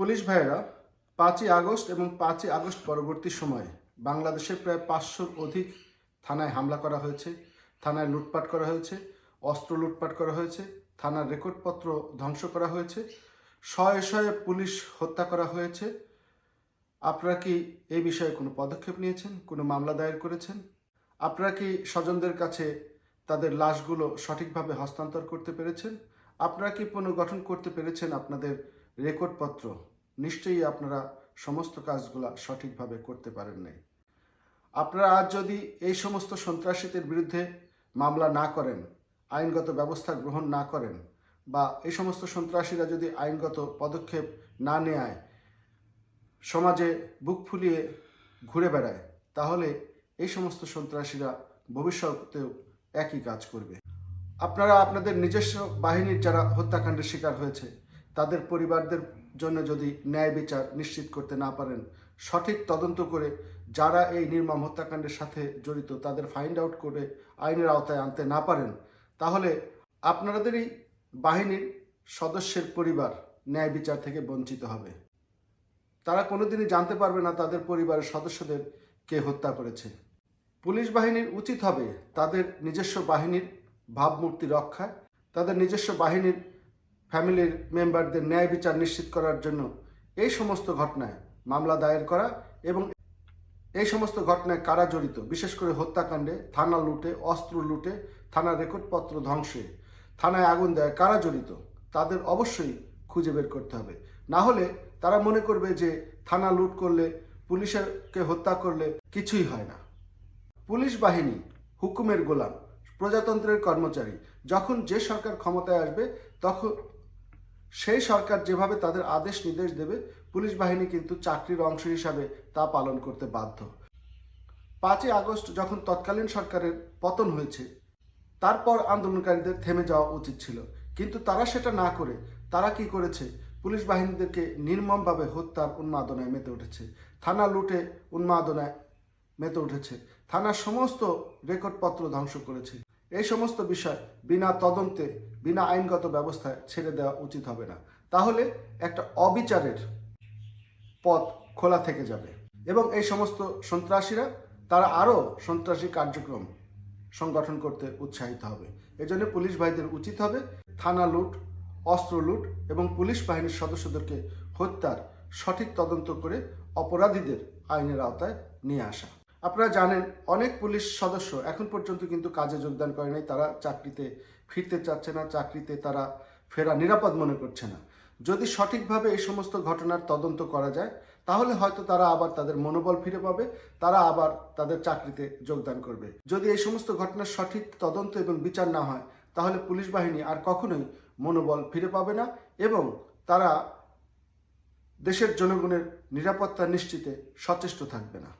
Police ভাইয়েরা পাঁচই August এবং পাঁচই আগস্ট পরবর্তী সময়ে বাংলাদেশের প্রায় পাঁচশোর অধিক থানায় হামলা করা হয়েছে, থানায় লুটপাট করা হয়েছে, অস্ত্র লুটপাট করা হয়েছে, থানার রেকর্ডপত্র ধ্বংস করা হয়েছে, শয়ে শয়ে পুলিশ হত্যা করা হয়েছে। আপনারা কি এই বিষয়ে কোনো পদক্ষেপ নিয়েছেন, কোনো মামলা দায়ের করেছেন? আপনারা কি স্বজনদের কাছে তাদের লাশগুলো সঠিকভাবে হস্তান্তর করতে পেরেছেন? আপনারা কি পুনর্গঠন করতে পেরেছেন আপনাদের রেকর্ডপত্র? নিশ্চয়ই আপনারা সমস্ত কাজগুলো সঠিকভাবে করতে পারেন নাই। আপনারা আজ যদি এই সমস্ত সন্ত্রাসীদের বিরুদ্ধে মামলা না করেন, আইনগত ব্যবস্থা গ্রহণ না করেন, বা এই সমস্ত সন্ত্রাসীরা যদি আইনগত পদক্ষেপ না নেয়, সমাজে বুক ফুলিয়ে ঘুরে বেড়ায়, তাহলে এই সমস্ত সন্ত্রাসীরা ভবিষ্যতেও একই কাজ করবে। আপনারা আপনাদের নিজস্ব বাহিনীর যারা হত্যাকাণ্ডের শিকার হয়েছে তাদের পরিবারদের জন্য যদি ন্যায় বিচার নিশ্চিত করতে না পারেন, সঠিক তদন্ত করে যারা এই নির্মম হত্যাকাণ্ডের সাথে জড়িত তাদের ফাইন্ড আউট করে আইনের আওতায় আনতে না পারেন, তাহলে আপনাদেরই বাহিনীর সদস্যের পরিবার ন্যায় বিচার থেকে বঞ্চিত হবে। তারা কোনোদিনই জানতে পারবে না তাদের পরিবারের সদস্যদের কে হত্যা করেছে। পুলিশ বাহিনীর উচিত হবে তাদের নিজস্ব বাহিনীর ভাবমূর্তি রক্ষায়, তাদের নিজস্ব বাহিনীর ফ্যামিলির মেম্বারদের ন্যায় বিচার নিশ্চিত করার জন্য এই সমস্ত ঘটনায় মামলা দায়ের করা এবং এই সমস্ত ঘটনায় কারা জড়িত, বিশেষ করে হত্যাকাণ্ডে, থানা লুটে, অস্ত্র লুটে থানার রেকর্ডপত্র ধ্বংসে, থানায় আগুন দেয়, কারা জড়িত, তাদের অবশ্যই খুঁজে বের করতে হবে। না হলে তারা মনে করবে যে থানা লুট করলে পুলিশকে হত্যা করলে কিছুই হয় না। পুলিশ বাহিনী, হুকুমের গোলাম, প্রজাতন্ত্রের কর্মচারী, যখন যে সরকার ক্ষমতায় আসবে তখন সেই সরকার যেভাবে তাদের আদেশ নির্দেশ দেবে, পুলিশ বাহিনী কিন্তু চাকরির অংশ হিসাবে তা পালন করতে বাধ্য। পাঁচই আগস্ট যখন তৎকালীন সরকারের পতন হয়েছে, তারপর আন্দোলনকারীদের থেমে যাওয়া উচিত ছিল। কিন্তু তারা সেটা না করে, তারা কি করেছে? পুলিশ বাহিনীদেরকে নির্মমভাবে হত্যার উন্মাদনায় মেতে উঠেছে। থানা লুটে উন্মাদনায় মেতে উঠেছে। থানার সমস্ত রেকর্ডপত্র ধ্বংস করেছে। এই সমস্ত বিষয় বিনা তদন্তে, বিনা আইনগত ব্যবস্থায় ছেড়ে দেওয়া উচিত হবে না। তাহলে একটা অবিচারের পথ খোলা থেকে যাবে। এবং এই সমস্ত সন্ত্রাসীরা, তারা আরও সন্ত্রাসী কার্যক্রম সংগঠন করতে উৎসাহিত হবে। এজন্য পুলিশ ভাইদের উচিত হবে থানা লুট, অস্ত্র লুট এবং পুলিশ বাহিনীর সদস্যদেরকে হত্যার সঠিক তদন্ত করে অপরাধীদের আইনের আওতায় নিয়ে আসা। আপনারা জানেন, অনেক পুলিশ সদস্য এখন পর্যন্ত কিন্তু কাজে যোগদান করে নাই। তারা চাকরিতে ফিরতে চাচ্ছে না, চাকরিতে তারা ফেরা নিরাপদ মনে করছে না। যদি সঠিকভাবে এই সমস্ত ঘটনার তদন্ত করা যায়, তাহলে হয়তো তারা আবার তাদের মনোবল ফিরে পাবে, তারা আবার তাদের চাকরিতে যোগদান করবে। যদি এই সমস্ত ঘটনার সঠিক তদন্ত এবং বিচার না হয়, তাহলে পুলিশ বাহিনী আর কখনোই মনোবল ফিরে পাবে না এবং তারা দেশের জনগণের নিরাপত্তা নিশ্চিতে সচেষ্ট থাকবে না।